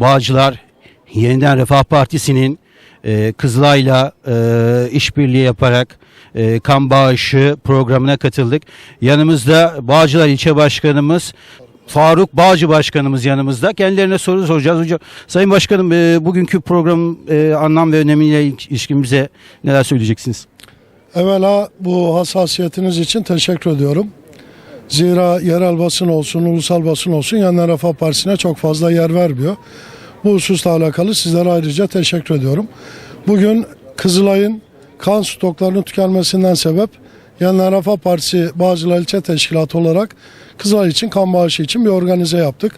Bağcılar Yeniden Refah Partisi'nin e, Kızılay'la e, işbirliği yaparak e, kan bağışı programına katıldık. Yanımızda Bağcılar İlçe Başkanımız Faruk Bağcı Başkanımız yanımızda. Kendilerine soru soracağız. Hocam, Sayın Başkanım e, bugünkü program e, anlam ve önemiyle ilişkimize neler söyleyeceksiniz? Evvela bu hassasiyetiniz için teşekkür ediyorum. Zira yerel basın olsun, ulusal basın olsun Yeniden Refah Partisi'ne çok fazla yer vermiyor. Bu hususla alakalı sizlere ayrıca teşekkür ediyorum. Bugün Kızılay'ın kan stoklarının tükenmesinden sebep Yeniden Refah Partisi Bağcılar İlçe Teşkilatı olarak Kızılay için kan bağışı için bir organize yaptık.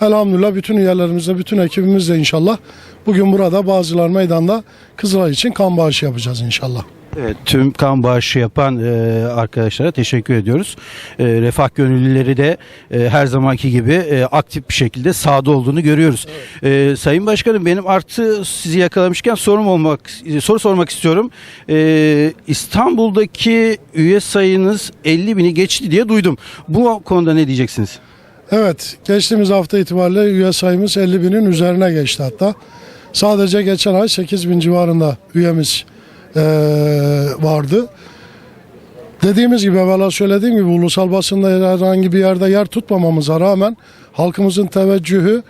Elhamdülillah bütün üyelerimizle, bütün ekibimizle inşallah bugün burada Bağcılar Meydan'da Kızılay için kan bağışı yapacağız inşallah. Evet, tüm kan bağışı yapan e, arkadaşlara teşekkür ediyoruz. E, refah gönüllüleri de e, her zamanki gibi e, aktif bir şekilde sahada olduğunu görüyoruz. E, Sayın Başkanım benim artı sizi yakalamışken sorum olmak e, soru sormak istiyorum. E, İstanbul'daki üye sayınız 50 bini geçti diye duydum. Bu konuda ne diyeceksiniz? Evet, geçtiğimiz hafta itibariyle üye sayımız 50 binin üzerine geçti hatta. Sadece geçen ay 8 bin civarında üyemiz eee, vardı. Dediğimiz gibi evvela söylediğim gibi ulusal basında herhangi bir yerde yer tutmamamıza rağmen halkımızın teveccühü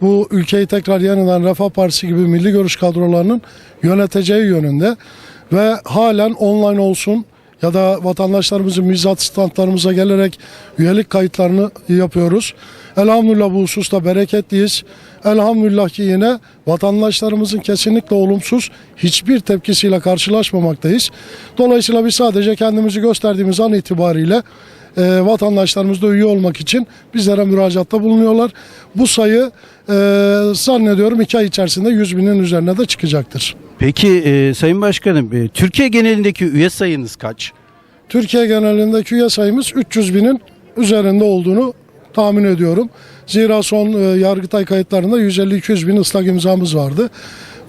bu ülkeyi tekrar yeniden Refah Partisi gibi milli görüş kadrolarının yöneteceği yönünde ve halen online olsun ya da vatandaşlarımızın bizzat standlarımıza gelerek üyelik kayıtlarını yapıyoruz. Elhamdülillah bu hususta bereketliyiz. Elhamdülillah ki yine vatandaşlarımızın kesinlikle olumsuz hiçbir tepkisiyle karşılaşmamaktayız. Dolayısıyla biz sadece kendimizi gösterdiğimiz an itibariyle e, vatandaşlarımız da üye olmak için bizlere müracaatta bulunuyorlar. Bu sayı e, zannediyorum iki ay içerisinde 100 binin üzerine de çıkacaktır. Peki e, Sayın Başkanım e, Türkiye genelindeki üye sayınız kaç? Türkiye genelindeki üye sayımız 300 binin üzerinde olduğunu tahmin ediyorum. Zira son e, Yargıtay kayıtlarında 150-200 bin ıslak imzamız vardı.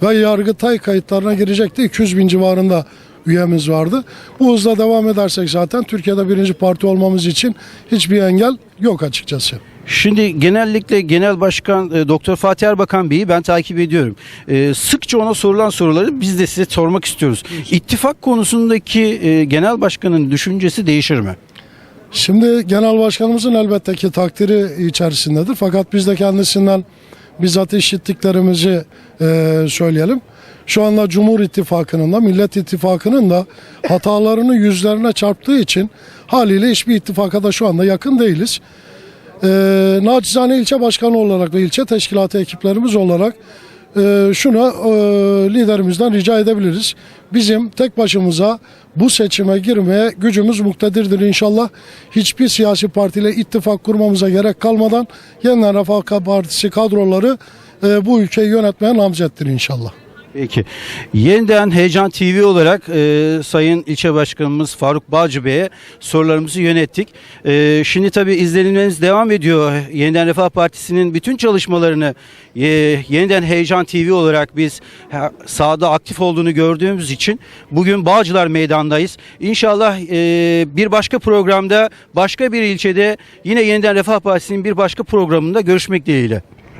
Ve Yargıtay kayıtlarına girecekti 200 bin civarında üyemiz vardı. Bu hızla devam edersek zaten Türkiye'de birinci parti olmamız için hiçbir engel yok açıkçası. Şimdi genellikle Genel Başkan e, Doktor Fatih Erbakan Bey'i ben takip ediyorum. E, sıkça ona sorulan soruları biz de size sormak istiyoruz. İttifak konusundaki e, Genel Başkan'ın düşüncesi değişir mi? Şimdi genel başkanımızın elbette ki takdiri içerisindedir. Fakat biz de kendisinden bizzat işittiklerimizi e, söyleyelim. Şu anda Cumhur İttifakı'nın da Millet İttifakı'nın da hatalarını yüzlerine çarptığı için haliyle hiçbir ittifaka da şu anda yakın değiliz. E, nacizane ilçe başkanı olarak ve ilçe teşkilatı ekiplerimiz olarak e, şunu e, liderimizden rica edebiliriz. Bizim tek başımıza bu seçime girmeye gücümüz muktedirdir inşallah. Hiçbir siyasi partiyle ittifak kurmamıza gerek kalmadan Yeniden Refah Partisi kadroları e, bu ülkeyi yönetmeye namzettir inşallah. Peki. Yeniden Heyecan TV olarak e, Sayın İlçe Başkanımız Faruk Bağcı Bey'e sorularımızı yönettik. E, şimdi tabii izlenimleriniz devam ediyor. Yeniden Refah Partisi'nin bütün çalışmalarını e, Yeniden Heyecan TV olarak biz ha, sahada aktif olduğunu gördüğümüz için bugün Bağcılar Meydan'dayız. İnşallah e, bir başka programda başka bir ilçede yine Yeniden Refah Partisi'nin bir başka programında görüşmek dileğiyle.